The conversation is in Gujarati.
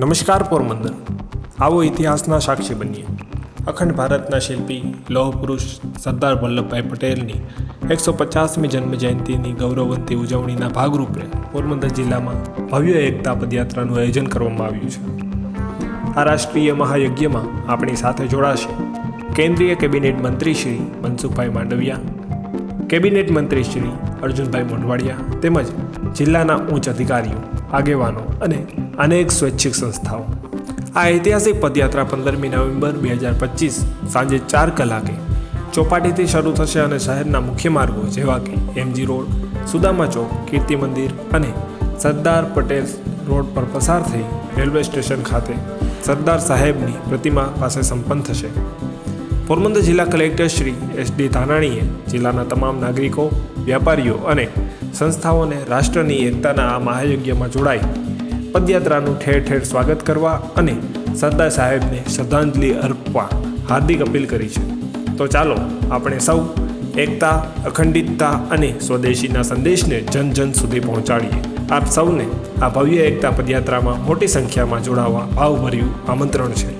નમસ્કાર પોરબંદર. આવો ઇતિહાસના સાક્ષી બનીએ. અખંડ ભારતના શિલ્પી લોહ પુરુષ સરદાર વલ્લભભાઈ પટેલની એકસો પચાસમી જન્મ જયંતિની ગૌરવવંતી ઉજવણીના ભાગરૂપે પોરબંદર જિલ્લામાં ભવ્ય એકતા પદયાત્રાનું આયોજન કરવામાં આવ્યું છે. આ રાષ્ટ્રીય મહાયજ્ઞમાં આપણી સાથે જોડાશે કેન્દ્રીય કેબિનેટ મંત્રી શ્રી મનસુખભાઈ માંડવિયા, કેબિનેટ મંત્રી શ્રી અર્જુનભાઈ મોઢવાડિયા તેમજ જિલ્લાના ઉચ્ચ અધિકારીઓ. આગેવાનો અને અનેક સ્વૈચ્છિક સંસ્થાઓ. આ ઐતિહાસિક પદયાત્રા પંદરમી નવેમ્બર બે હજાર પચીસ સાંજે ચાર કલાકે ચોપાટીથી શરૂ થશે અને શહેરના મુખ્ય માર્ગો જેવા કે એમજી રોડ સુદામા ચોક, કીર્તિ મંદિર અને સરદાર પટેલ રોડ પર પસાર થઈ રેલવે સ્ટેશન ખાતે સરદાર સાહેબની પ્રતિમા પાસે સંપન્ન થશે. પોરબંદર જિલ્લા કલેક્ટર શ્રી એસ ડી ધાનાણીએ જિલ્લાના તમામ નાગરિકો, વ્યાપારીઓ અને સંસ્થાઓને રાષ્ટ્રની એકતાના આ મહાયજ્ઞમાં જોડાઈ પદયાત્રાનું ઠેર ઠેર સ્વાગત કરવા અને સરદાર સાહેબને શ્રદ્ધાંજલિ અર્પવા હાર્દિક અપીલ કરી છે. તો ચાલો આપણે સૌ એકતા, અખંડિતતા અને સ્વદેશીના સંદેશને જન જન સુધી પહોંચાડીએ. આપ સૌને આ ભવ્ય એકતા પદયાત્રામાં મોટી સંખ્યામાં જોડાવા ભાવભર્યું આમંત્રણ છે.